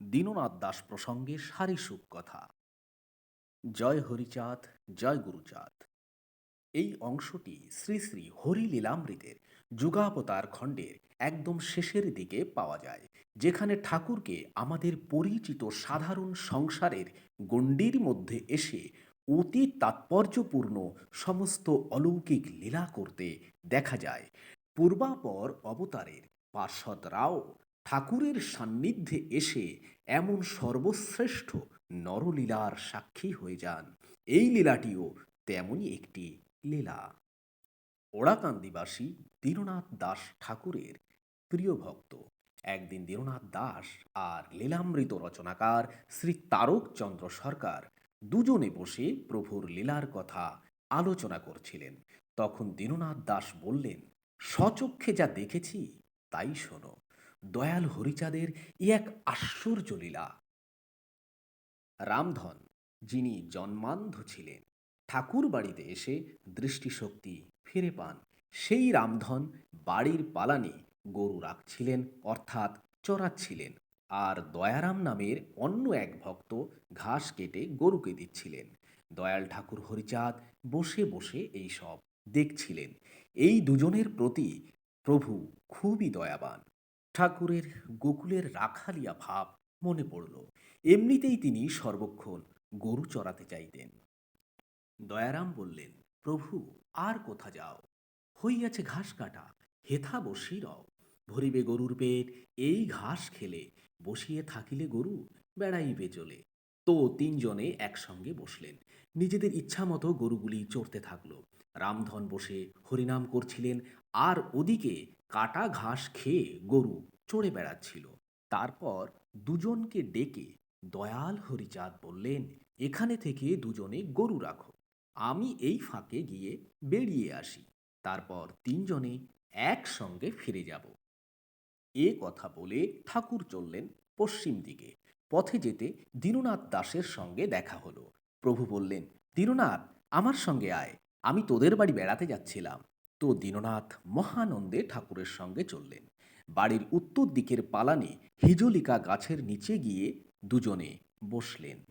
দীননাথ দাস প্রসঙ্গে সারিসুক কথা। জয় হরিচাঁদ, জয় গুরুচাঁদ। এই অংশটি শ্রী শ্রী হরি লীলামৃতের যুগাবতার খণ্ডের একদম শেষের দিকে পাওয়া যায়, যেখানে ঠাকুরকে আমাদের পরিচিত সাধারণ সংসারের গণ্ডির মধ্যে এসে অতি তাৎপর্যপূর্ণ সমস্ত অলৌকিক লীলা করতে দেখা যায়। পূর্বাপর অবতারের পার্শ্বদরাও ঠাকুরের সান্নিধ্যে এসে এমন সর্বশ্রেষ্ঠ নরলীলার সাক্ষী হয়ে যান। এই লীলাটিও তেমনই একটি লীলা। ওড়াকান্দিবাসী দীননাথ দাস ঠাকুরের প্রিয় ভক্ত। একদিন দীননাথ দাস আর লীলামৃত রচনাকার শ্রী তারকচন্দ্র সরকার দুজনে বসে প্রভুর লীলার কথা আলোচনা করছিলেন। তখন দীননাথ দাস বললেন, স্বচক্ষে যা দেখেছি, তাই শোনো। দয়াল হরিচাঁদের ই এক আশ্চর্য লীলা। রামধন, যিনি জন্মান্ধ ছিলেন ঠাকুর বাড়িতে এসে দৃষ্টিশক্তি ফিরে পান। সেই রামধন বাড়ির পালানে গরু রাখছিলেন, অর্থাৎ চড়াচ্ছিলেন, আর দয়ারাম নামের অন্য এক ভক্ত ঘাস কেটে গরুকে দিচ্ছিলেন। দয়াল ঠাকুর হরিচাঁদ বসে বসে এই সব দেখছিলেন। এই দুজনের প্রতি প্রভু খুবই দয়াবান। ঠাকুরের গোকুলের রাখালিয়া ভাব মনে পড়ল। এমনিতেই তিনি সর্বক্ষণ গরু চড়াতে চাইতেন। দয়ারাম বললেন, প্রভু, আর কোথা যাও? হইয়াছে ঘাস কাটা, হেথা বসি রও। ভরিবে গরুর পেট, এই ঘাস খেলে, বসিয়ে থাকিলে গরু, বেড়াইবে চলে। তো তিনজনে একসঙ্গে বসলেন। নিজেদের ইচ্ছা মতো গরুগুলি চড়তে থাকল। রামধন বসে হরিনাম করছিলেন আর ওদিকে কাটা ঘাস খেয়ে গরু চড়ে বেড়াচ্ছিল। তারপর দুজনকে ডেকে দয়াল হরিচাঁদ বললেন, এখানে থেকে দুজনে গরু রাখো। আমি এই ফাঁকে গিয়ে বেরিয়ে আসি। তারপর তিনজনে একসঙ্গে ফিরে যাব। এ কথা বলে ঠাকুর চললেন পশ্চিম দিকে। পথে যেতে দীননাথ দাসের সঙ্গে দেখা হলো। প্রভু বললেন, দীননাথ, আমার সঙ্গে আয়। আমি তোদের বাড়ি বেড়াতে যাচ্ছিলাম। তো দীননাথ মহানন্দে ঠাকুরের সঙ্গে চললেন। বাড়ির উত্তর দিকের পালানে হিজলিকা গাছের নিচে গিয়ে দুজনে বসলেন।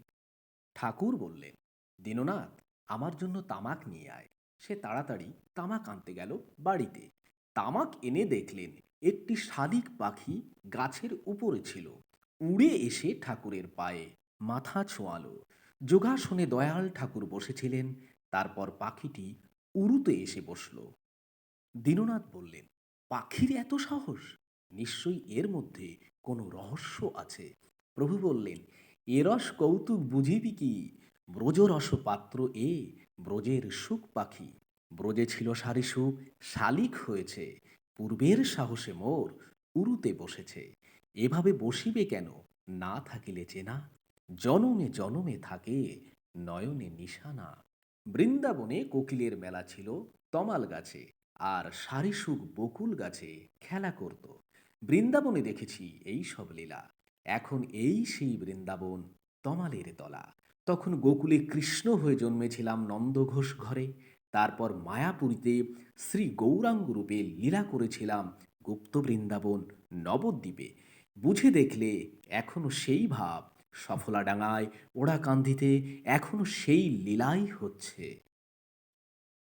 ঠাকুর বললেন, দীননাথ, আমার জন্য তামাক নিয়ে আয়। সে তাড়াতাড়ি তামাক আনতে গেল বাড়িতে। তামাক এনে দেখলেন, একটি শালিক পাখি গাছের উপরে ছিল। উড়ে এসে ঠাকুরের পায়ে মাথা ছোঁয়ালো। যোগাসনে দয়াল ঠাকুর বসেছিলেন। তারপর পাখিটি উড়ুতে এসে বসল। দীননাথ বললেন, পাখির এত সাহস? নিশ্চয়ই এর মধ্যে কোনো রহস্য আছে? প্রভু বললেন এরস কৌতুক বুঝিবি কি? ব্রজরস পাত্র এ, ব্রজের সুখ পাখি। ব্রজে ছিল সারিসুখ শালিক হয়েছে। পূর্বের সাহসে মোর উরুতে বসেছে। এভাবে বসিবে কেন? না থাকিলে চেনা। জনমে জনমে থাকে, নয়নে নিশানা। বৃন্দাবনে কোকিলের মেলা ছিল, তমাল গাছে। আর সারিসুখ বকুল গাছে খেলা করত। বৃন্দাবনে দেখেছি এই সব লীলা। এখন এই সেই বৃন্দাবন, তমালের তলা। তখন গোকুলে কৃষ্ণ হয়ে জন্মেছিলাম নন্দঘোষ ঘরে। তারপর মায়াপুরীতে শ্রী গৌরাঙ্গ রূপে লীলা করেছিলাম গুপ্ত বৃন্দাবন নবদ্বীপে। বুঝে দেখলে এখনও সেই ভাব, সফলাডাঙায়, ওড়াকান্দিতে এখনও সেই লীলাই হচ্ছে।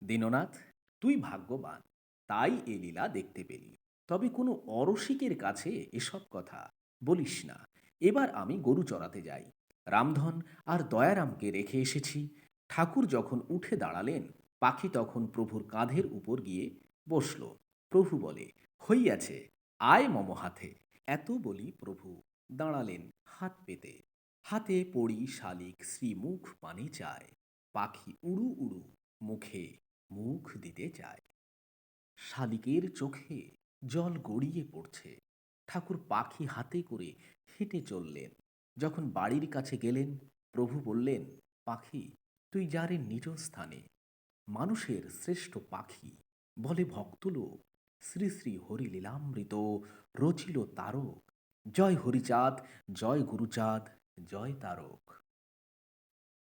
দীননাথ তুই ভাগ্যবান, তাই এ লীলা দেখতে পেলি। তবে কোনো অরসিকের কাছে এসব কথা বলিস না। এবার আমি গরু চড়াতে যাই। রামধন আর দয়ারামকে রেখে এসেছি। ঠাকুর যখন উঠে দাঁড়ালেন, পাখি তখন প্রভুর কাঁধের উপর গিয়ে বসল। প্রভু বলে, হইয়াছে, আয় মম হাতে। এত বলি প্রভু দাঁড়ালেন হাত পেতে। হাতে পড়ি শালিক শ্রীমুখ পানে চায়। পাখি উড়ু উড়ু মুখে মুখ দিতে চায়। শালিকের চোখে জল গড়িয়ে পড়ছে। ঠাকুর পাখি হাতে করে হেঁটে চললেন। যখন বাড়ির কাছে গেলেন, প্রভু বললেন, পাখি, তুই যারে নিজ স্থানে। মানুষের শ্রেষ্ঠ পাখি। বলে ভক্তলোক, শ্রী শ্রী হরিলীলামৃত রচিল তারক। জয় হরিচাঁদ, জয় গুরুচাঁদ, জয় তারক।